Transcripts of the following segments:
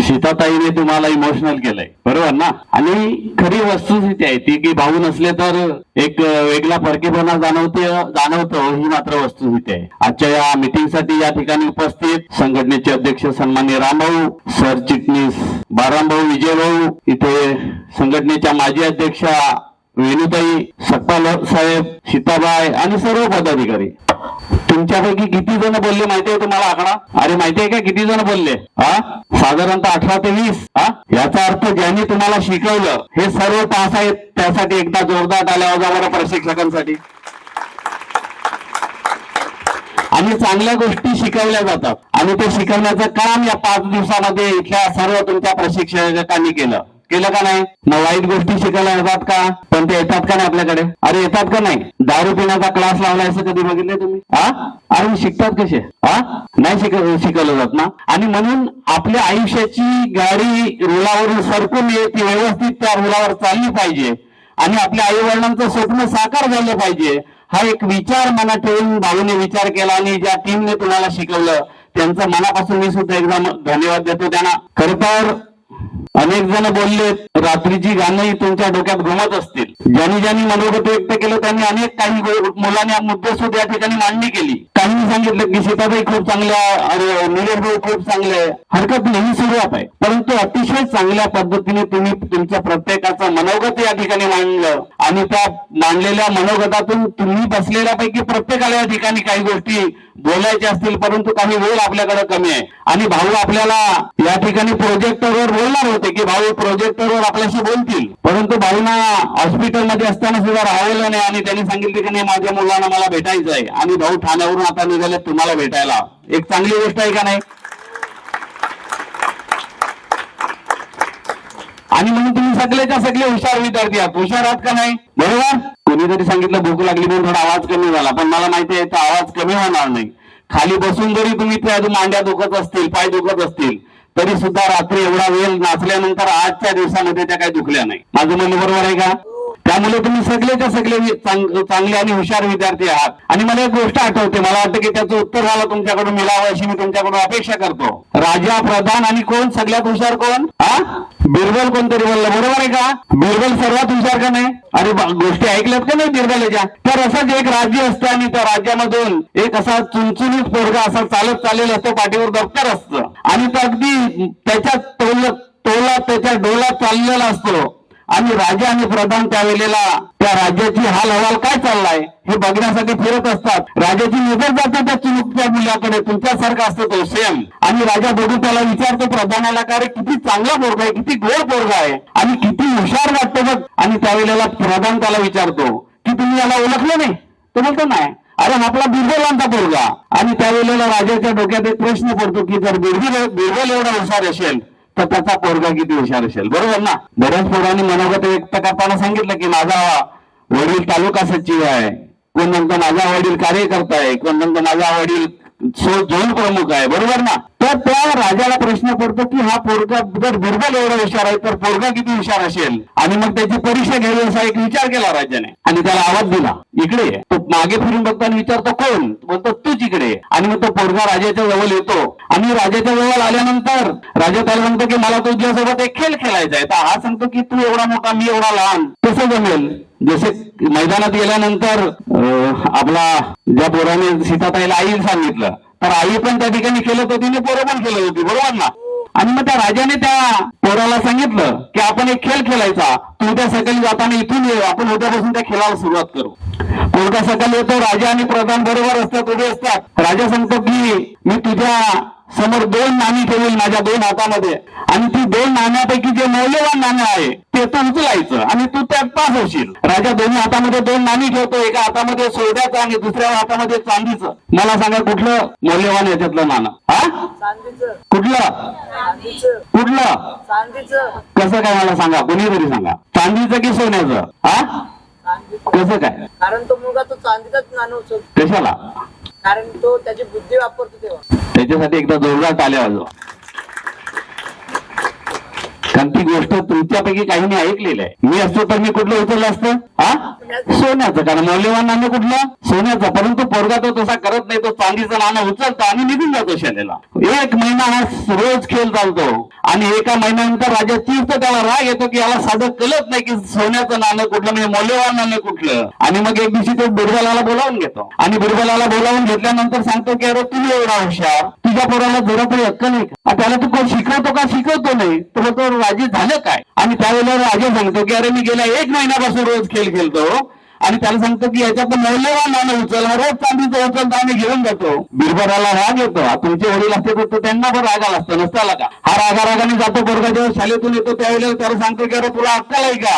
सीताताईने तुम्हाला इमोशनल केलंय. बरोबर ना? आणि खरी वस्तुस्थिती आहे ती की भाऊ नसले तर एक वेगळा परकेपणा जाणवते जाणवतो ही मात्र वस्तुस्थिती आहे. आजच्या या मीटिंगसाठी या ठिकाणी उपस्थित संघटनेचे अध्यक्ष सन्मान्य रामभाऊ सरचिटणीस बारामभाऊ विजयभाऊ इथे संघटनेच्या माजी अध्यक्षा वेणुताई सत्ताल साहेब सीताबाई आणि सर्व पदाधिकारी. तुमच्यापैकी किती जण बोलले माहितीये तुम्हाला आकडा? अरे माहितीये का किती जण बोलले? हा साधारणतः अठरा ते वीस. हा याचा अर्थ ज्यांनी तुम्हाला शिकवलं हे सर्व तास आहेत त्यासाठी एकदा जोरदार टाळ्या वाजवा प्रशिक्षकांसाठी. आणि चांगल्या गोष्टी शिकवल्या जातात. आणि ते शिकवण्याचं काम या पाच दिवसामध्ये इथल्या सर्व तुमच्या प्रशिक्षकांनी केलं. केलं का नाही? मग वाईट गोष्टी शिकायला येतात का? पण ते येतात का नाही आपल्याकडे? अरे येतात का नाही? दारू पिण्याचा क्लास लावला असं कधी बघितलंय तुम्ही? हा अरे शिकतात कसे? हा नाही शिक शिकवलं जात ना? आणि म्हणून आपल्या आयुष्याची गाडी रुलावरून सरकून ये ती व्यवस्थित त्या रुलावर चालली पाहिजे. आणि आपल्या आई वडिलांचं स्वप्न साकार झालं पाहिजे. हा एक विचार मनात ठेवून भाऊने विचार केला आणि ज्या टीमने तुम्हाला शिकवलं त्यांचं मनापासून मी सुद्धा एकदम धन्यवाद देतो त्यांना. खर तर अनेक जण बोलले रात्रीची गाणंही तुमच्या डोक्यात घुमत असतील. ज्यांनी ज्यांनी मनोगत व्यक्त केलं त्यांनी अनेक काही मुलांनी मुद्दे या ठिकाणी मांडणी केली. त्यांनी सांगितलं की सीताबाई खूप चांगल्या अरे निलेश भाऊ खूप चांगले आहे. हरकत नाही सुरुवात आहे. परंतु अतिशय चांगल्या पद्धतीने तुम्ही तुमच्या प्रत्येकाचं मनोगत या ठिकाणी मांडलं आणि त्या मांडलेल्या मनोगतातून तुम्ही बसलेल्यापैकी प्रत्येकाला या ठिकाणी काही गोष्टी बोलायच्या असतील परंतु काही वेळ आपल्याकडे कमी आहे. आणि भाऊ आपल्याला या ठिकाणी प्रोजेक्टरवर बोलणार होते. की भाऊ प्रोजेक्टरवर आपल्याशी बोलतील. परंतु भाऊना हॉस्पिटलमध्ये असताना सुद्धा राहिलं नाही आणि त्यांनी सांगितले की नाही माझ्या मुलांना मला भेटायचं आहे. आणि भाऊ ठाण्यावरून आता निघाले तुम्हाला भेटायला. एक चांगली गोष्ट आहे का नाही? आणि म्हणून तुम्ही सगळेच्या सगळे हुशार विद्यार्थी आहात. हुशार आहात का नाही? बरोबर? कोणीतरी सांगितलं भूक लागली म्हणून थोडा आवाज कमी झाला पण मला माहिती आहे तर आवाज कमी होणार नाही. खाली बसून जरी तुम्ही त्या मांड्या दुखत असतील पाय दुखत असतील तरी सुद्धा रात्री एवढा वेळ नाचल्यानंतर आजच्या दिवसामध्ये त्या काही दुखल्या नाही. माझं म्हणणं बरोबर आहे का? त्यामुळे तुम्ही सगळेच्या सगळे चांगले आणि हुशार विद्यार्थी आहात? आणि मला एक गोष्ट आठवते मला वाटतं की त्याचं उत्तर मला तुमच्याकडून मिळावं अशी मी तुमच्याकडून अपेक्षा करतो. राजा प्रधान आणि कोण? सगळ्यात हुशार कोण? हा बिरबल कोणतरी बोललं बरोबर आहे का? बिरबल सर्वात हुशार का नाही? अरे गोष्टी ऐकल्यात का नाही बिरबलाच्या? तर असंच एक राज्य असतं आणि त्या राज्यामधून एक असा चुनचुनीत पोरगा असा चालत चाललेला असतो पाठीवर दप्तर असतं. आणि तो अगदी त्याच्या तोल तोला त्याच्या डोला चाललेला असतो. आणि राजा आणि प्रधान त्यावेळेला त्या राज्याची हाल हवाल काय चाललाय हे बघण्यासाठी फिरत असतात. राजाची नजर जाते त्या चिमुकच्या मुलाकडे तुमच्यासारखा असतो तो सेम आणि राजा बघून त्याला विचारतो प्रधानाला का रे किती चांगला पोरगा आहे किती गोड पोरगा आहे. आणि किती हुशार वाटतो बघ. आणि त्यावेळेला प्रधान त्याला विचारतो की तुम्ही याला ओळखलं नाही? तो बोलतो नाही. अरे आपला बिरबलांचा पोरगा. आणि त्यावेळेला राजाच्या डोक्यात एक प्रश्न पडतो की जर बिरबल बिरबल एवढा हुशार असेल तर त्याचा पोरगा किती हुशार असेल. बरोबर ना? बऱ्याच पोरांनी मनोगत व्यक्त करताना सांगितलं की माझा वडील तालुका सचिव आहे. कोण म्हणतो माझा वडील कार्यकर्ता आहे. कोण म्हणतो माझा वडील सो- झोन प्रमुख आहे. बरोबर ना? तर त्या राजाला प्रश्न पडतो की हा पोरगा जर बिरबल एवढा हुशार आहे तर पोरगा किती हुशार असेल? आणि मग त्याची परीक्षा घ्यावी असा एक विचार केला राजाने. आणि त्याला आवाज दिला इकडे तो मागे फिरून बघताना विचारतो कोण? बोलतो तूच इकडे आणि मग तो पोरगा राजाच्या जवळ येतो. आणि राजाच्या जवळ आल्यानंतर राजा त्याला म्हणतो की मला तुझ्यासोबत एक खेळ खेळायचा आहे. तर हा सांगतो की तू एवढा मोठा मी एवढा लहान. कसं जमेल. जसे मैदानात गेल्यानंतर आपला ज्या पोराने सीताताईला आई सांगितलं तर आई पण त्या ठिकाणी केलं होती आणि पोरं पण खेळत होती बरोबर ना? आणि मग त्या राजाने त्या पोराला सांगितलं की आपण एक खेळ खेळायचा. तू उद्या सकाळी जाताना इथून ये आपण उद्यापासून त्या खेळाला सुरुवात करू. पोरगा सकाळी येतो राजा आणि प्रधान बरोबर असतात उभे असतात. राजा सांगतो की मी तुझ्या समोर दोन नाणी ठेवील माझ्या दोन हातामध्ये. आणि ती दोन नाण्यापैकी जे मौल्यवान नाणं आहे ते तू उचलायचं आणि तू त्यात पास होशील. राजा दोन्ही हातामध्ये दोन नाणी ठेवतो एका हातामध्ये सोन्याचं आणि दुसऱ्या हातामध्ये चांदीचं. मला सांगा कुठलं मौल्यवान याच्यातलं नाणं? हा? चांदीचं. कुठलं? कुठलं? चांदीचं. कसं काय मला सांगा कोणीतरी सांगा. चांदीचं की सोन्याचं? हा? कसं काय? कारण तो मुलगा तो चांदीचाच नाणं उचलतो. कशाला? कारण तो त्याची बुद्धी वापरतो तेव्हा. त्याच्यासाठी एकदा जोरदार टाल्या वाजवा. कारण ती गोष्ट तुमच्यापैकी काहींनी ऐकलेली आहे. मी असतो तर मी कुठलं उचललं असतं? हा? सोन्याचं. कारण मौल्यवान नाणं कुठलं? सोन्याचं. परंतु पोरगा तो तसा करत नाही तो चांदीचं नाणं उचलतो आणि निघून जातो शाळेला. एक महिना हा रोज खेळ चालतो. आणि एका महिन्यानंतर राजा चिरतो त्याला राग येतो की याला साधं कळत नाही की सोन्याचं नाणं कुठलं म्हणजे मौल्यवान नाणं कुठलं. आणि मग एक दिवशी तो बिरबलाला बोलावून घेतो. आणि बिरबलाला बोलावून घेतल्यानंतर सांगतो की अरे तुम्ही एवढा हुशार. तुझ्या पोराला जरा तरी अक्कल नाही का? त्याला तू कोण शिकवतो का? शिकवतो नाही. तर तो राजी झालं काय? आणि त्यावेळेला राजे सांगतो की अरे मी गेल्या एक महिन्यापासून रोज खेळ खेळतो आणि त्याला सांगतो की याच्यात मौल्यवान नाणं उचल रोज चांदीचं उचलतो आम्ही घेऊन जातो. बिरबराला राग येतो. तुमचे वडील असते तर त्यांना पण राग आला असतो नसता आला का? हा रागा रागाने जातो बरोबर जेव्हा शाळेतून येतो त्यावेळेला त्याला सांगतो की अरे तुला अक्कल आहे का?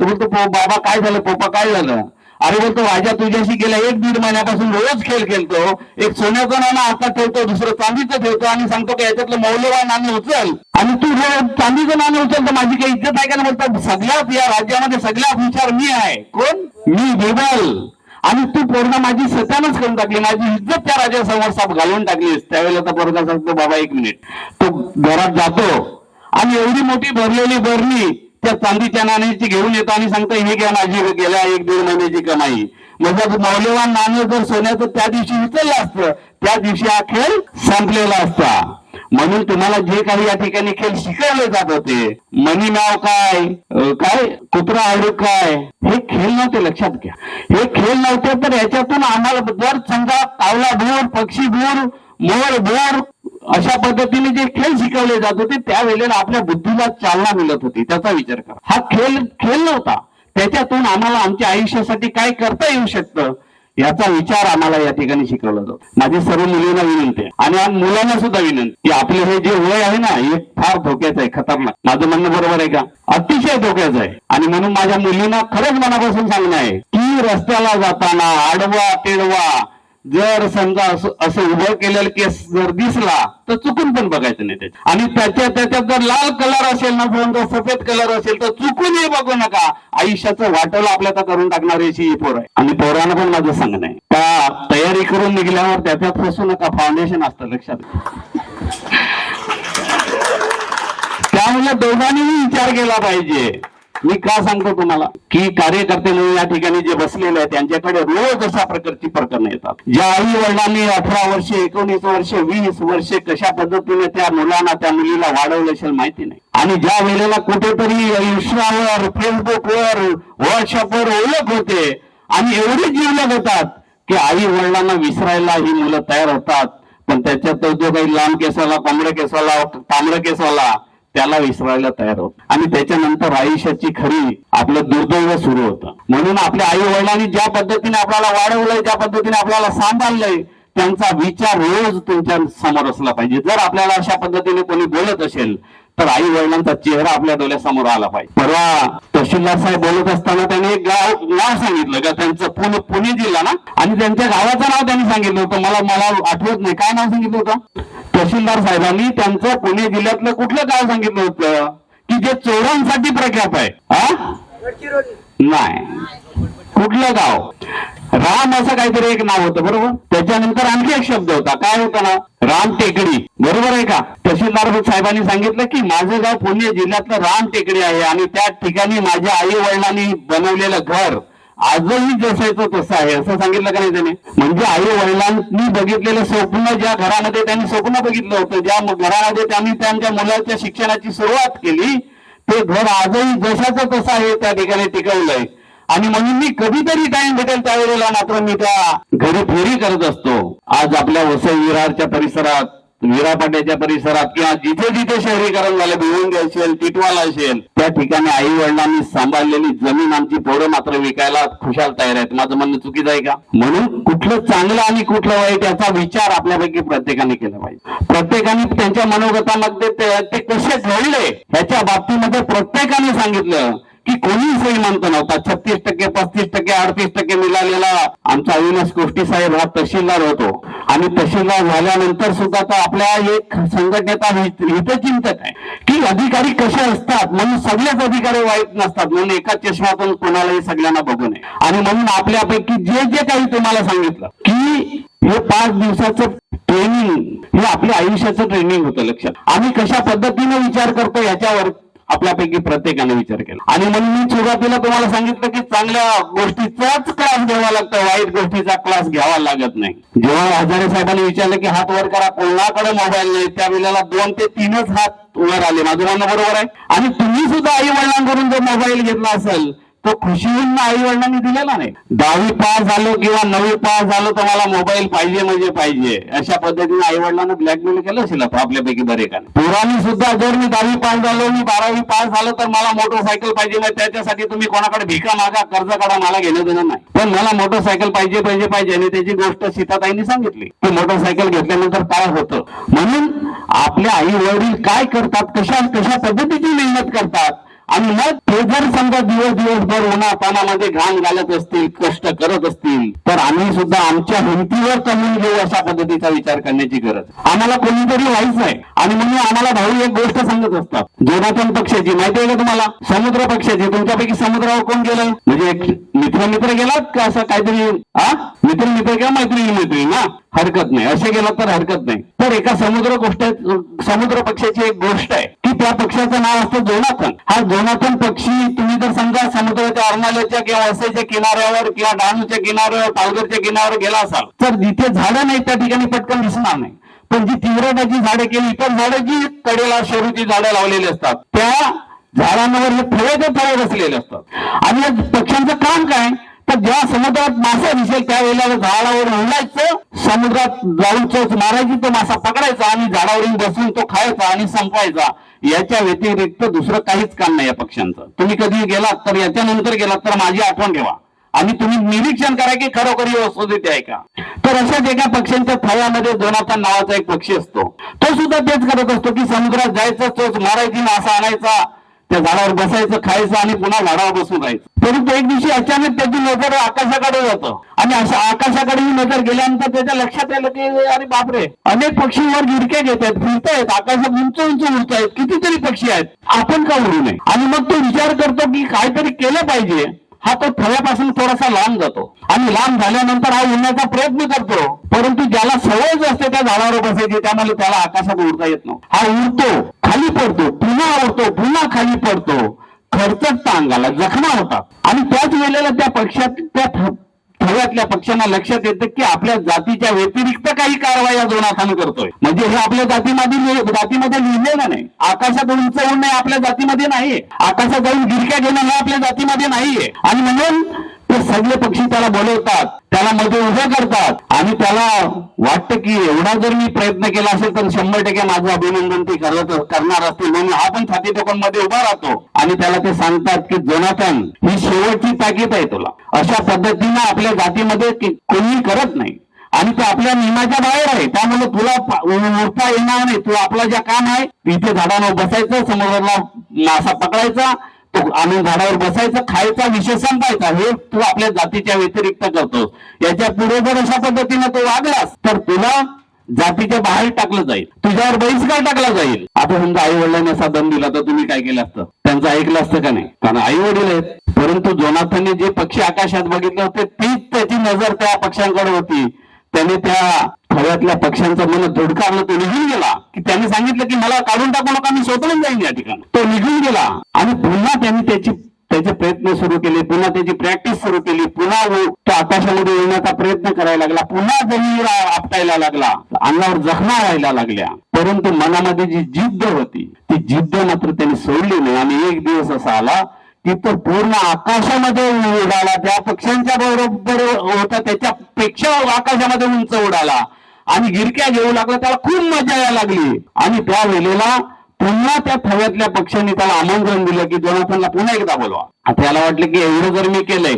तो बोलतो बाबा काय झालं? पोपा काय झालं? अरे बोलतो राजा तुझ्याशी गेल्या एक दीड महिन्यापासून रोज खेळ खेळतो. एक सोन्याचं नाणं हातात ठेवतो दुसरं चांदीचं ठेवतो आणि सांगतो की याच्यातलं मौल्यवान नाणं उचल. आणि तू चांदीचं नाणं उचल तर माझी काही इज्जत आहे का नाही? बोलतात सगळ्याच या राज्यामध्ये सगळ्याच विचार मी आहे. कोण? मी बिरबल आणि तू पूर्ण माझी सत्यानच करून टाकली. माझी इज्जत त्या राजासमोर साप घालून टाकलीस. त्यावेळेला तर पोरगा सांगतो बाबा एक मिनिट. तो घरात जातो आणि एवढी मोठी भरलेली बरणी त्या चांदीच्या नाण्याची घेऊन येतो आणि सांगतो हे घ्या माझी गेल्या एक दीड महिन्याची कमाई. म्हणजे मौल्यवान नाणं जर सोन्याचं त्या दिवशी उचललं असतं त्या दिवशी हा खेळ संपलेला असता. म्हणून तुम्हाला जे काही या ठिकाणी खेळ शिकवले जात होते मनी नाव काय काय कुत्रा आवडू काय हे खेळ नव्हते लक्षात घ्या. हे खेळ नव्हते तर याच्यातून आम्हाला जर समजा कावला भूर पक्षी भूर मोर भूर अशा पद्धतीने जे खेळ शिकवले जात होते त्यावेळेला आपल्या बुद्धीला चालना मिळत होती. त्याचा विचार करा. हा खेळ खेळ नव्हता. त्याच्यातून आम्हाला आमच्या आयुष्यासाठी काय करता येऊ शकतं याचा विचार आम्हाला या ठिकाणी शिकवला जातो. माझी सर्व मुलींना विनंती आहे. आणि मुलांना सुद्धा विनंती की आपले हे जे वय आहे ना हे फार धोक्याचं आहे खतरनाक. माझं म्हणणं बरोबर आहे का? अतिशय धोक्याचं आहे. आणि म्हणून माझ्या मुलींना खरंच मनापासून सांगणं आहे की रस्त्याला जाताना आडवा तेडवा जर समजा असं असं उभं केलेलं केस जर दिसला तर चुकून पण बघायचं नाही त्याच्यात. आणि त्याच्या त्याच्यात जर लाल कलर असेल ना समजा सफेद कलर असेल तर चुकूनही बघू नका. आयुष्याचं वाटोलं आपल्याला करून टाकणारी अशी ही पोर आहे. आणि पोरानं पण माझं सांगणं आहे. का तयारी करून निघल्यावर त्याच्यात फसू नका. फाउंडेशन असतं लक्षात. त्यामुळे दोघांनीही विचार केला पाहिजे. मी का सांगतो तुम्हाला? की कार्यकर्ते म्हणून या ठिकाणी जे बसलेले आहेत त्यांच्याकडे रोज अशा प्रकारची प्रकरणं येतात. ज्या आई वडिलांनी अठरा वर्षे एकोणीस वर्षे वीस वर्षे कशा पद्धतीने त्या मुलांना त्या मुलीला वाढवलं असेल माहिती नाही. आणि ज्या वेळेला कुठेतरी इन्स्टावर फेसबुकवर व्हॉट्सअपवर ओळख होते आणि एवढे जीवलग होतात की आई वडिलांना विसरायला ही मुलं तयार होतात. पण त्याच्यात तो जो काही लांब केसाला कोंबड्या केसाला तांबड्या केसाला त्याला विसरायला तयार होत आणि त्याच्यानंतर आयुष्याची खरी आपलं दुर्दैव सुरू होतं. म्हणून आपल्या आई वडिलांनी ज्या पद्धतीने आपल्याला वाढवलंय ज्या पद्धतीने आपल्याला सांभाळलंय त्यांचा विचार रोज तुमच्यासमोर असला पाहिजे. जर आपल्याला अशा पद्धतीने कोणी बोलत असेल तर आई वडिलांचा चेहरा आपल्या डोळ्यासमोर आला पाहिजे. परवा तहसीलदार साहेब बोलत असताना त्यांनी एक गाव नाव सांगितलं का? त्यांचं पुणे पुणे जिल्हा ना? आणि त्यांच्या गावाचं नाव त्यांनी सांगितलं होतं. मला मला आठवत नाही. काय नाव सांगितलं होतं? तहसीलदार साहेबांनी त्यांचं पुणे जिल्ह्यातलं कुठलं गाव सांगितलं होतं? की जे चोरांसाठी प्रख्यात आहे. नाही. कुठलं गाव? राम असं काहीतरी एक नाव होतं बरोबर? त्याच्यानंतर आणखी एक शब्द होता. काय होता ना? राम टेकडी. बरोबर आहे का? तहसीलदार साहेबांनी सांगितलं की माझं गाव पुणे जिल्ह्यातलं राम टेकडी आहे आणि त्या ठिकाणी माझ्या आई वडिलांनी बनवलेलं घर आजही जसायचं तसं आहे. असं सांगितलं का नाही त्याने? म्हणजे आई वडिलांनी बघितलेलं स्वप्न ज्या घरामध्ये त्यांनी स्वप्न बघितलं होतं ज्या घरामध्ये त्यांनी त्यांच्या मुलाच्या शिक्षणाची सुरुवात केली ते घर आजही जशाचं तसं आहे त्या ठिकाणी टिकवलंय. आणि म्हणून मी कधीतरी टाइम भेटेल त्यावेळेला मात्र मी त्या घरी फेरी करत असतो. आज आपल्या वसई विरारच्या परिसरात विरापाट्याच्या परिसरात किंवा जिथे जिथे शहरीकरण झालं भिवंडी असेल टिटवाला असेल त्या ठिकाणी आई वडिलांनी सांभाळलेली जमीन आमची पोरं मात्र विकायला खुशाल तयार आहेत. माझं म्हणणं चुकीचं आहे का? म्हणून कुठलं चांगलं आणि कुठलं वाईट याचा विचार आपल्यापैकी प्रत्येकाने केला पाहिजे. प्रत्येकाने त्यांच्या मनोगतामध्ये ते ते कसे घडले याच्या बाबतीमध्ये प्रत्येकाने सांगितलं. की कोणी श्रीमंत नव्हता छत्तीस टक्के पस्तीस टक्के अडतीस टक्के मिळालेला आमचा अविनाश गोष्टी साहेब हा तहसीलदार होतो. आणि तहसीलदार झाल्यानंतर सुद्धा तो आपल्या एक संघटनेचा हितचिंतक आहे. की अधिकारी कसे असतात? म्हणून सगळेच अधिकारी वाईट नसतात. म्हणून एका चष्म्यातून कोणालाही सगळ्यांना बघू नये. आणि म्हणून आपल्यापैकी जे जे काही तुम्हाला सांगितलं की हे पाच दिवसाचं ट्रेनिंग हे आपल्या आयुष्याचं ट्रेनिंग होतं लक्षात. आम्ही कशा पद्धतीने विचार करतो याच्यावर आपल्यापैकी प्रत्येकाने विचार केला. आणि म्हणून मी सुरुवातीला तुम्हाला सांगितलं की चांगल्या गोष्टीचाच क्लास घ्यावा लागतो वाईट गोष्टीचा क्लास घ्यावा लागत नाही. जेव्हा हजारे साहेबांनी विचारलं की हात वर करा कोणाकडे मोबाईल नाही त्यावेळेला दोन ते तीनच हात वर आले. माझं म्हणणं बरोबर आहे. आणि तुम्ही सुद्धा आई वडिलांकडून जर मोबाईल घेतला असेल तो खुशी आई वडिलांनी दिलेला नाही. दहावी पास झालो किंवा नववी पास झालो तर मला मोबाईल पाहिजे म्हणजे पाहिजे. अशा पद्धतीने आई वडिलांना ब्लॅकमेल केलं असेल आपल्यापैकी बरेकाने. पोरांनी सुद्धा जर मी दहावी पास झालो मी बारावी पास झालो तर मला मोटरसायकल पाहिजे मग त्याच्यासाठी तुम्ही कोणाकडे भिका मागा कर्ज काढा मला घेणं देणं नाही. पण मला मोटरसायकल पाहिजे पाहिजे पाहिजे आणि त्याची गोष्ट सीताताईंनी सांगितली. की मोटरसायकल घेतल्यानंतर काय होतं. म्हणून आपल्या आई वडील काय करतात कशा कशा पद्धतीची मेहनत करतात आणि मग ते जर समजा दिवस दिवसभर उन्हा पानामध्ये घाण घालत असतील कष्ट करत असतील तर आम्ही सुद्धा आमच्या हिमतीवर कमवून घेऊ अशा पद्धतीचा विचार करण्याची गरज. आम्हाला कोणीतरी व्हायचं आहे आणि म्हणून आम्हाला भाऊ एक गोष्ट सांगत असतात. जोनाथन पक्षाची माहिती आहे का तुम्हाला? समुद्र पक्षाची. तुमच्यापैकी समुद्रावर कोण गेलं म्हणजे मित्र मित्र गेलात का असं काहीतरी हा मित्र मित्र किंवा मैत्रिणी मैत्रिणी ना? हरकत नाही. असे गेलात तर हरकत नाही. तर एका समुद्र गोष्ट समुद्र पक्षाची एक गोष्ट आहे की त्या पक्षाचं नाव असतं जोनाथन. हा जोनाथन पक्षी तुम्ही जर समजा समुद्राच्या अर्नाल्याच्या किंवा वसईच्या किनाऱ्यावर किंवा डहाणूच्या किनाऱ्यावर पालघरच्या किनाऱ्यावर गेला असाल तर जिथे झाडं नाही त्या ठिकाणी पटकन दिसणार नाही. पण जी तीव्रताची झाडे केली इतर झाडं जी कडेला शेरूची झाडं लावलेली असतात त्या झाडांवर हे फळे ते फळे बसलेले असतात. आणि या पक्ष्यांचं काम काय? तर जेव्हा समुद्रात मासा दिसेल त्यावेळेला झाडावर उडायचं समुद्रात जाऊन चोच मारायची तो मासा पकडायचा आणि झाडावरून बसून तो खायचा आणि संपवायचा याच्या व्यतिरिक्त दुसरं काहीच काम नाही या पक्ष्यांचं. तुम्ही कधी गेलात तर याच्यानंतर गेलात तर माझी आठवण ठेवा. आणि तुम्ही निरीक्षण करा की खरोखर ही वस्तुस्थिती आहे का? तर अशाच एका पक्ष्यांच्या थळ्यामध्ये जोनाथन नावाचा एक पक्षी असतो. तो सुद्धा तेच करत असतो की समुद्रात जायचं चोच मारायची मासा आणायचा. त्या झाडावर बसायचं खायचं आणि पुन्हा झाडावर बसून राहायचं. परंतु एक दिवशी अचानक त्याची नजर आकाशाकडे जातं. आणि अशा आकाशाकडे ही नजर गेल्यानंतर त्याच्या लक्षात आलं की अरे बापरे अनेक पक्षी वर गिरक्या घेत आहेत फिरतायत आकाशात उंच उंच उडतायत कितीतरी पक्षी आहेत. आपण का उडू नये? आणि मग तो विचार करतो की काहीतरी केलं पाहिजे. हा तो थव्यापासून थोडासा लांब जातो. आणि लांब झाल्यानंतर हा उडण्याचा प्रयत्न करतो. परंतु ज्याला सवयच असते त्या झाडावर बसायची त्यामुळे त्याला आकाशात उडता येत नाही हा उडतो खाली पडतो पुन्हा उडतो पुन्हा खाली पडतो. खडचटता अंगाला जखमा होतात. आणि त्याच वेळेला त्या पक्षात त्या थ- थव्यातल्या लक्षात येतं की आपल्या जातीच्या व्यतिरिक्त काही कारवाई या जोनाथानं करतोय. म्हणजे हे आपल्या जातीमध्ये जातीमध्ये लिहिलेलं नाही. आकाशात उंच नाही आपल्या जातीमध्ये नाहीये. आकाशात जाऊन गिरक्या घेणं हे आपल्या जातीमध्ये नाहीये. आणि म्हणून ते सगळे पक्षी त्याला बोलवतात. त्याला मध्ये उभं करतात. आणि त्याला वाटतं की एवढा जर मी प्रयत्न केला असेल तर शंभर टक्के माझं अभिनंदन ते करत करणार असतील. म्हणून हा पण छाती टोकनमध्ये उभा राहतो. आणि त्याला ते सांगतात की जोनाथन ही शेवटची ताकीद आहे तुला. अशा पद्धतीनं आपल्या जातीमध्ये कोणी करत नाही. आणि ते आपल्या नियमाच्या बाहेर आहे. त्यामुळे तुला उरता येणार नाही. तुला आपलं जे काम आहे इथे झाडांवर बसायचं समुद्राला मासा पकडायचा तो झाडावर बसायचं खायचा विषय संपायचा. हे तू आपल्या जातीच्या व्यतिरिक्त करतो याच्यापुढे जर अशा पद्धतीने तू वागलास तर तुला जातीच्या बाहेर टाकलं जाईल. तुझ्यावर बहिष्कार टाकला जाईल? आता समजा आई वडिलांनी असा दम दिला तर तुम्ही काय केलं असतं? त्यांचं ऐकलं असतं का नाही? कारण आई वडील आहेत. परंतु जोनाथनने जे पक्षी आकाशात बघितले होते तीच त्याची नजर त्या पक्ष्यांकडे होती. त्याने त्या सगळ्यातल्या पक्षांचा मन धुडकारलं तो निघून गेला. की त्याने सांगितलं की मला काढून टाकू नका मी स्वतःच जाईन या ठिकाणी. तो निघून गेला. आणि पुन्हा त्यांनी त्याची त्याचे प्रयत्न सुरू केले पुन्हा त्याची प्रॅक्टिस सुरू केली पुन्हा तो आकाशामध्ये येण्याचा प्रयत्न करायला लागला पुन्हा जमीन आपटायला लागला अंगावर जखमा व्हायला लागल्या. परंतु मनामध्ये जी जिद्द होती ती जिद्द मात्र त्यांनी सोडली नाही. आणि एक दिवस असा आला की तो पूर्ण आकाशामध्ये उडाला त्या पक्ष्यांच्या बरोबर होता त्याच्यापेक्षा आकाशामध्ये उंच उडाला. आणि गिरक्या घेऊ लागला त्याला खूप मजा यायला लागली. आणि त्या वेळेला पुन्हा त्या थव्यातल्या पक्ष्यांनी त्याला आमंत्रण दिलं की जोनाथनला पुन्हा एकदा बोलवा. आता त्याला वाटलं की एवढं जर मी केलंय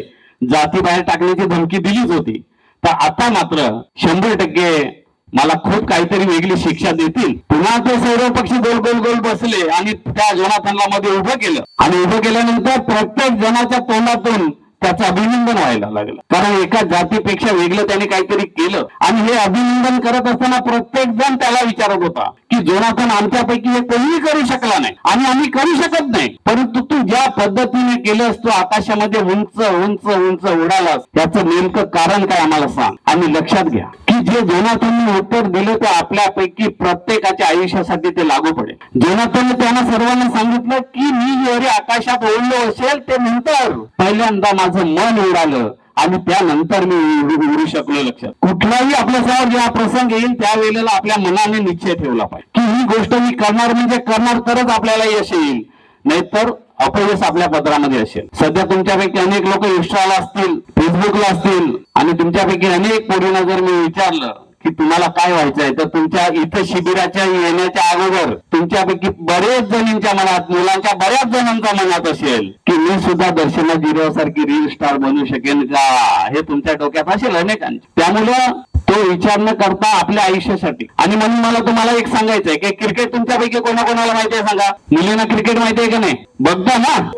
जाती बाहेर टाकण्याची धमकी दिलीच होती. तर आता मात्र शंभर टक्के मला खूप काहीतरी वेगळी शिक्षा देतील. पुन्हा ते सर्व पक्षी गोल गोल गोल बसले आणि त्या जोनाथनला मध्ये उभं केलं. आणि उभं केल्यानंतर प्रत्येक जणाच्या तोंडातून त्याचं अभिनंदन व्हायला लागलं. कारण एका जातीपेक्षा वेगळं त्याने काहीतरी केलं. आणि हे अभिनंदन करत असताना प्रत्येक जण त्याला विचारत होता की जोनाथन आमच्यापैकी हे कोणीही करू शकला नाही. आणि आम्ही करू शकत नाही. परंतु तू ज्या पद्धतीने केलंस तू आकाशामध्ये उंच उंच उंच उडालास त्याचं नेमकं कारण काय आम्हाला सांग. आणि लक्षात घ्या की जे जोनाथनने उत्तर दिलं ते आपल्यापैकी प्रत्येकाच्या आयुष्यासाठी ते लागू पडेल. जोनाथनने त्यांना सर्वांना सांगितलं की मी जरी आकाशात ओढलो असेल ते नंतर पहिल्यांदा माझं मन उडालं आणि त्यानंतर मी उडू उडू शकलो लक्षात. कुठलाही आपल्यासमोर जेव्हा प्रसंग येईल त्यावेळेला आपल्या मनाने निश्चय ठेवला पाहिजे. की ही गोष्ट मी करणार म्हणजे करणार तरच आपल्याला यश येईल. नाहीतर अपयश आपल्या पत्रामध्ये असेल. सध्या तुमच्यापैकी अनेक लोक इंस्टाला असतील फेसबुकला असतील आणि तुमच्यापैकी अनेक पोरींना जर मी विचारलं की तुम्हाला काय व्हायचंय? तर तुमच्या इथं शिबिराच्या येण्याच्या अगोदर तुमच्यापैकी बरेच जणींच्या मनात मुलांच्या बऱ्याच जणांच्या मनात असेल की मी सुद्धा दर्शना जिरो सारखी रील स्टार बनू शकेन का? हे तुमच्या डोक्यात असेल अनेकांचे. त्यामुळं तो विचार न करता आपल्या आयुष्यासाठी. आणि म्हणून मला तुम्हाला एक सांगायचंय की क्रिकेट तुमच्यापैकी कोणाकोणाला माहिती आहे सांगा? मुलींना क्रिकेट माहिती आहे का नाही? बघता ना.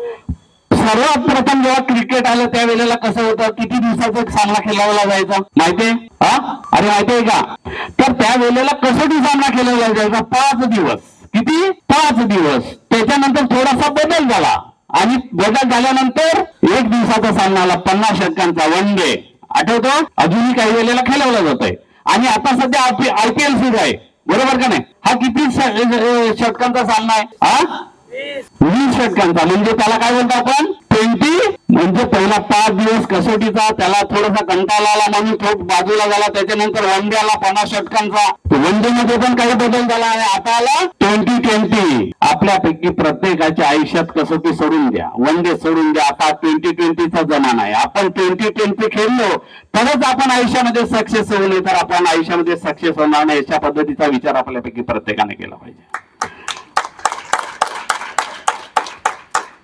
सर्वात प्रथम जेव्हा क्रिकेट आलं त्यावेळेला कसं होतं? किती दिवसाचा सामना खेळवला जायचा? माहितीये? हा? अरे माहितीये का? तर त्यावेळेला कसोटी सामना खेळवला जायचा? पाच दिवस. किती? पाच दिवस. त्याच्यानंतर थोडासा बदल झाला. आणि बदल झाल्यानंतर एक दिवसाचा सामना आला पन्नास षटकांचा. वन डे आठवतो? अजूनही काही वेळेला खेळवला जातोय. आणि आता सध्या आयपीएल सुरू आहे. बरोबर का नाही? हा किती षटकांचा सामना आहे? हा? वीस षटकांचा म्हणजे त्याला काय म्हणतो आपण? ट्वेंटी म्हणजे पहिला पाच दिवस कसोटीचा त्याला थोडासा कंटाळा आला म्हणून तो बाजूला झाला. त्याच्यानंतर वन डे आला पन्नास षटकांचा. वन डे मध्ये पण काही बदल झाला आणि आता आला ट्वेंटी ट्वेंटी आपल्यापैकी प्रत्येकाच्या आयुष्यात कसोटी सोडून द्या. वन डे सोडून द्या. आता ट्वेंटी ट्वेंटीचा जमाना आहे. आपण ट्वेंटी ट्वेंटी खेळलो तरच आपण आयुष्यामध्ये सक्सेस होऊ नये. तर आपण आयुष्यामध्ये सक्सेस होणार नाही. अशा पद्धतीचा विचार आपल्यापैकी प्रत्येकाने केला पाहिजे.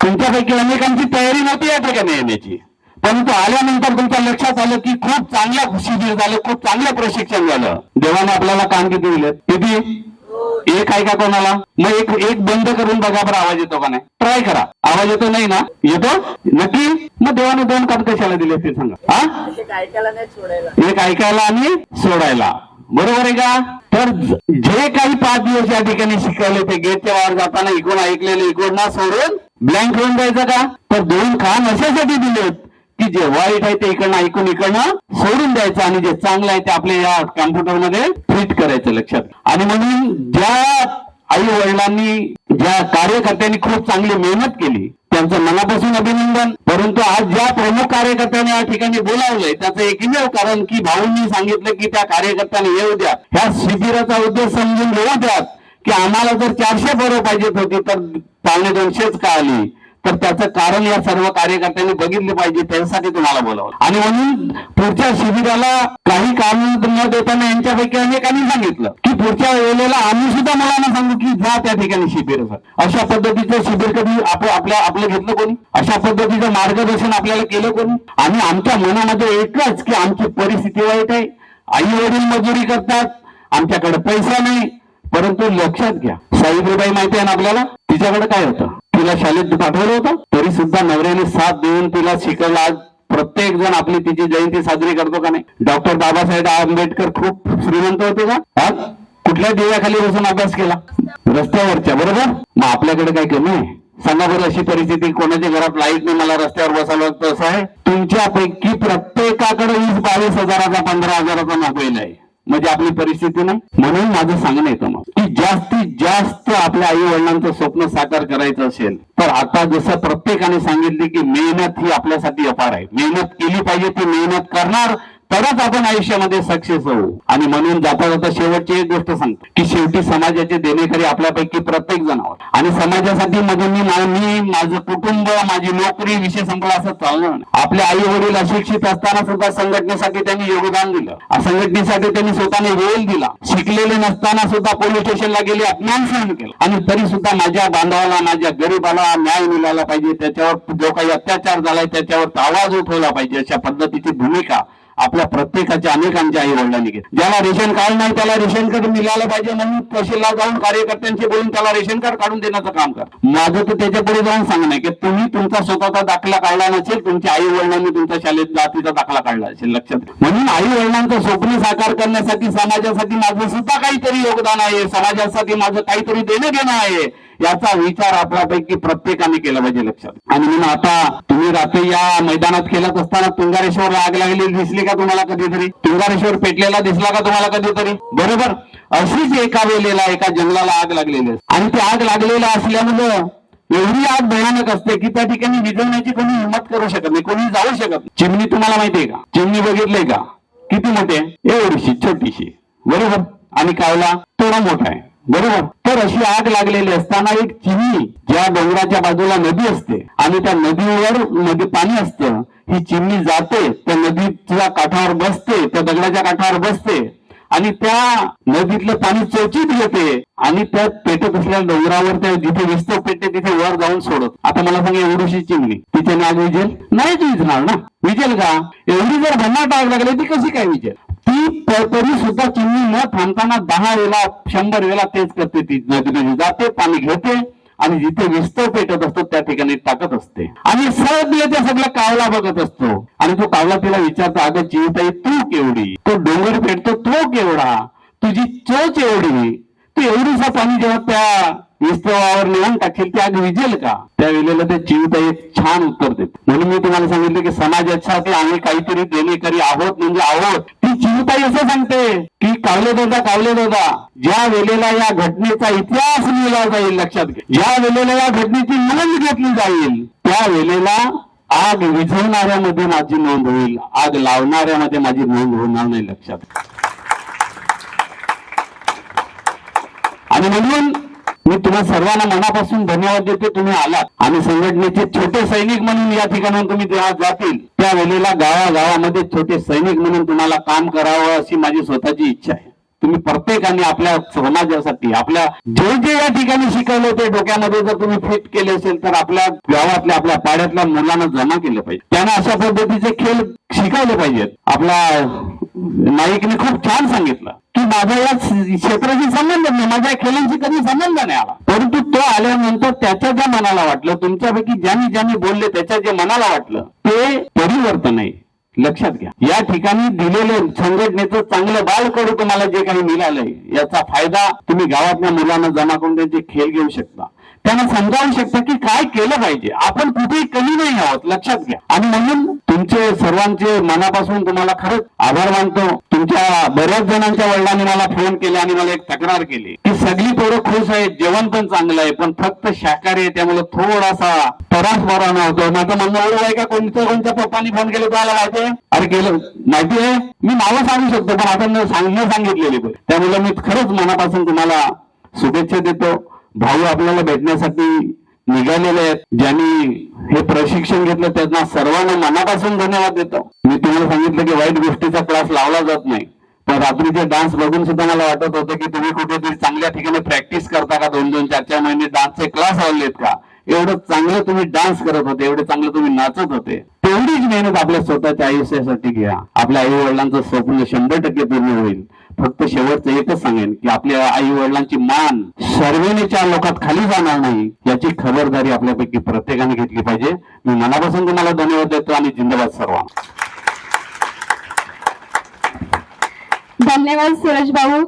तुमच्यापैकी अनेकांची तयारी नव्हती या ठिकाणी येण्याची परंतु आल्यानंतर तुमच्या लक्षात आलं की खूप चांगलं शिबिर झालं खूप चांगलं प्रशिक्षण झालं. देवाने आपल्याला काम किती दिले किती? एक आहे का कोणाला? मग एक एक बंद करून बघा बरं आवाज येतो का नाही? ट्राय करा. आवाज येतो नाही ना? येतो? नक्की? मग देवाने दोन काम कशाला दिले ते सांगा. हा? असे ऐकायला नाही सोडायला. एक ऐकायला आणि सोडायला. बरोबर आहे का? तर ज- जे काही पाच दिवस या ठिकाणी शिकवले ते गेटच्या बाहेर जाताना इकडून ऐकलेले इकडून ना सोडून ब्लँक होऊन जायचं का? तर दोन कान अशासाठी दिलेत की जे वाईट आहे ते इकडनं ऐकून इकडनं सोडून द्यायचं आणि जे चांगलं आहे ते आपल्या या कॉम्प्युटरमध्ये फिट करायचं लक्षात. आणि म्हणून ज्या आई वडिलांनी ज्या कार्यकर्त्यांनी खूप चांगली मेहनत केली त्यांचं मनापासून अभिनंदन. परंतु आज ज्या प्रमुख कार्यकर्त्यांनी या ठिकाणी बोलावलंय त्याचं एकमेव कारण की भाऊंनी सांगितलं की त्या कार्यकर्त्यांनी येऊ द्या. ह्या शिबिराचा उद्देश समजून घेऊ द्यात की आम्हाला जर चारशे बरोबर पाहिजेत होती तर पावणे दोनशेच का आली? तर त्याचं कारण या सर्व कार्यकर्त्यांनी बघितले पाहिजे त्यासाठी तुम्हाला बोलावलं. आणि म्हणून पुढच्या शिबिराला काही काम न देताना यांच्यापैकी अनेकांनी सांगितलं की पुढच्या वेळेला आम्ही सुद्धा मुलांना सांगू की जा त्या ठिकाणी शिबिर अशा पद्धतीचं शिबिर कधी आप- आपल्या आपलं घेतलं कोणी? अशा पद्धतीचं मार्गदर्शन आपल्याला केलं कोणी? आणि आमच्या मनामध्ये एकच की आमची परिस्थिती वाईट आहे. आई वडील मजुरी करतात आमच्याकडे पैसा नाही परंतु लक्षात घ्या. सावित्रीबाई माहिती आहे ना आपल्याला? तिच्याकडे काय होतं? तिला शाळेत पाठवलं होतं तरी सुद्धा नवऱ्याने साथ देऊन तिला शिकवलं. आज प्रत्येक जण आपली तिची जयंती साजरी करतो का नाही? डॉक्टर बाबासाहेब आंबेडकर खूप श्रीमंत होते का? आज कुठल्या दिव्याखाली बसून अभ्यास केला? रस्त्यावरच्या बरोबर? मग आपल्याकडे काय कमी आहे? सांगा बरं अशी परिस्थिती कोणाच्या घरात? लाइट नाही मला रस्त्यावर बसावं लागतं असं आहे? तुमच्यापैकी प्रत्येकाकडे वीस बावीस हजाराचा पंधरा हजाराचा मोबाईल आहे. म्हणजे आपली परिस्थिती नाही? म्हणून माझं सांगणं येतं मग की जास्तीत जास्त आपल्या आई वडिलांचं स्वप्न साकार करायचं असेल तर आता जसं प्रत्येकाने सांगितले की मेहनत ही आपल्यासाठी अपार आहे. मेहनत केली पाहिजे ती मेहनत करणार तरच आपण आयुष्यामध्ये सक्सेस होऊ. आणि म्हणून जाता जाता शेवटची एक गोष्ट सांगतो की शेवटी समाजाचे देणेकरी आपल्यापैकी प्रत्येक जण आहोत आणि समाजासाठी मधून मी मी माझं कुटुंब माझी नोकरी विषय संपला असं चालणार आपले आई वडील अशिक्षित असताना सुद्धा संघटनेसाठी त्यांनी योगदान दिलं. संघटनेसाठी त्यांनी स्वतःने वेळ दिला. शिकलेले नसताना सुद्धा पोलीस स्टेशनला गेले अपमान सहन केला. आणि तरी सुद्धा माझ्या बांधवाला माझ्या गरीबाला न्याय मिळाला पाहिजे. त्याच्यावर जो काही अत्याचार झालाय त्याच्यावर आवाज उठवला पाहिजे अशा पद्धतीची भूमिका आपल्या प्रत्येकाच्या अनेकांच्या आई वडिलांनी घेतली. ज्याला रेशन कार्ड नाही त्याला रेशन कार्ड मिळालं पाहिजे म्हणून तहसीलला जाऊन कार्यकर्त्यांशी बोलून त्याला रेशन कार्ड काढून देण्याचं काम कर. माझं तर त्याच्या पुढे जाऊन सांगणं आहे की तुम्ही तुमचा स्वतःचा दाखला काढला नसेल तुमच्या आई वडिलांनी तुमच्या शाळेत जातीचा दाखला काढला असेल लक्षात म्हणून आई वडिलांचं स्वप्न साकार करण्यासाठी समाजासाठी माझं सुद्धा काहीतरी योगदान आहे. समाजासाठी माझं काहीतरी देणं घेणं आहे. याचा विचार आपल्यापैकी प्रत्येकाने केला पाहिजे लक्षात. आणि म्हणून आता तुम्ही रात्री या मैदानात खेळत असताना तुंगारेश्वर आग लागलेली दिसली का तुम्हाला कधीतरी? तुंगारेश्वर पेटलेला दिसला का तुम्हाला कधीतरी? बरोबर अशीच एका वेळेला एका जंगलाला आग लागलेली आणि ती आग लागलेल्या असल्यामुळं एवढी आग भयानक असते की त्या ठिकाणी विजवण्याची कोणी हिंमत करू शकत नाही कोणी जाऊ शकत चिमणी तुम्हाला माहितीये का? चिमणी बघितले का? किती मोठे? एवढीशी छोटीशी. बरोबर? आणि कावला थोडा मोठा आहे. बरोबर? तर अशी आग लागलेली असताना एक चिमणी ज्या डोंगराच्या बाजूला नदी असते आणि त्या नदीवर नदी पाणी असतं ही चिमणी जाते त्या नदीच्या काठावर बसते त्या दगडाच्या काठावर बसते आणि त्या नदीतलं पाणी चोचीत घेते आणि त्या पेटत असलेल्या डोंगरावर त्या जिथे विस्तव पेटते तिथे वर जाऊन सोडत. आता मला सांगा एवढीशी चिमणी तिच्याने आग विजेल? नाहीच विजणार ना. विजेल का? एवढी जर भन्नाट आग लागली ती कशी काय विजेल? ती तरी सुद्धा चिमणी न थांबताना दहा वेळा शंभर वेळा तेच करते ती. नदीमध्ये जाते पाणी घेते आणि जिथे विस्तव पेटत असतो त्या ठिकाणी टाकत असते. आणि सगळे त्या सगळ्या कावला बघत असतो. आणि तो कावला तिला विचारतो अगं चिवताई तू केवढी? तो डोंगर पेटतो तो केवढा? तुझी चोच एवढी? तू एवढीसा पाणी जेव्हा त्या विस्तवावर नेऊन टाकेल ते आग विजेल का? त्या वेळेला ते चिवताई एक छान उत्तर देत. म्हणून मी तुम्हाला सांगितलं की समाजासाठी आम्ही काहीतरी देणेकरी आहोत म्हणजे आहोत. ही चिवताई असं सांगते की कावले दादा कावले दादा ज्या वेळेला या घटनेचा इतिहास लिहिला जाईल लक्षात घ्या ज्या वेळेला या घटनेची नोंद घेतली जाईल त्या वेळेला आग विझवणाऱ्यामध्ये माझी नोंद होईल. आग लावणाऱ्यामध्ये माझी नोंद होणार नाही लक्षात आणि म्हणून मी तुम्हा सर्वांना मनापासून धन्यवाद देते. तुम्ही आलात. आणि संघटनेचे छोटे सैनिक म्हणून या ठिकाणाहून तुम्ही जातील त्या वेळेला गावागावामध्ये छोटे सैनिक म्हणून तुम्हाला काम करावं अशी माझी स्वतःची इच्छा आहे. तुम्ही प्रत्येकाने आपल्या समाजासाठी आपल्या जे जे या ठिकाणी शिकवलं ते डोक्यामध्ये जर तुम्ही फिट केले असेल तर आपल्या गावातल्या आपल्या पाड्यातल्या मुलांना जमा केलं पाहिजे. त्यांना अशा पद्धतीचे खेळ शिकवले पाहिजेत. आपला नाईकने खूप छान सांगितलं. की माझा या क्षेत्राशी संबंध नाही माझ्या खेळांशी कधी संबंध नाही आला. परंतु तो आल्यानंतर त्याच्या ज्या मनाला वाटलं तुमच्यापैकी ज्यांनी ज्यांनी बोलले त्याच्या जे मनाला वाटलं ते परिवर्तन आहे. लक्षात घ्या. या ठिकाणी दिलेले संघटनेचं चांगलं बालकडू तुम्हाला जे काही मिळालंय याचा फायदा तुम्ही गावातल्या मुलांना जमा करून त्यांचे खेळ घेऊ शकता. त्यांना समजावू शकता की काय केलं पाहिजे. आपण कुठेही कमी नाही आहोत लक्षात घ्या. आणि म्हणून तुमचे सर्वांचे मनापासून तुम्हाला खरंच आभार मानतो. तुमच्या बऱ्याच जणांच्या वडिलांनी मला फोन केले आणि मला एक तक्रार केली. की सगळी पोरं खुश आहेत जेवण पण चांगलं आहे पण फक्त शाकाहारी आहे त्यामुळे थोडासा त्रास बरा नव्हतो. माझं म्हणणं एवढं आहे का कोणत्या कोणत्या पप्पांनी फोन केलं तुम्हाला माहिती आहे? अरे केलं माहिती आहे? मी नावं सांगू शकतो पण आता सांगणं सांगितलेली त्यामुळे मी खरंच मनापासून तुम्हाला शुभेच्छा देतो. भाऊ आपल्याला भेटण्यासाठी निघालेले आहेत. ज्यांनी हे प्रशिक्षण घेतलं त्यांना सर्वांना मनापासून धन्यवाद देतो. मी तुम्हाला सांगितलं की वाईट गोष्टीचा क्लास लावला जात नाही. पण रात्रीचे डान्स बघून सुद्धा मला वाटत होतं की तुम्ही कुठेतरी चांगल्या ठिकाणी प्रॅक्टिस करता का? दोन दोन चार चार महिने डान्सचे क्लास लावलेत का? एवढं चांगलं तुम्ही डान्स करत होते एवढे चांगलं तुम्ही नाचत होते. तेवढीच मेहनत आपल्या स्वतःच्या आयुष्यासाठी घ्या. आपल्या आई वडिलांचं स्वप्न शंभर टक्के पूर्ण होईल. फक्त शेवटचं एकच सांगेन की आपल्या आई वडिलांची मान सर्वेनेच्या लोकात खाली जाणार नाही याची खबरदारी आपल्यापैकी प्रत्येकाने घेतली पाहिजे. मी मनापासून तुम्हाला धन्यवाद देतो आणि जिंदाबाद सर्वांना. धन्यवाद सुरेश भाऊ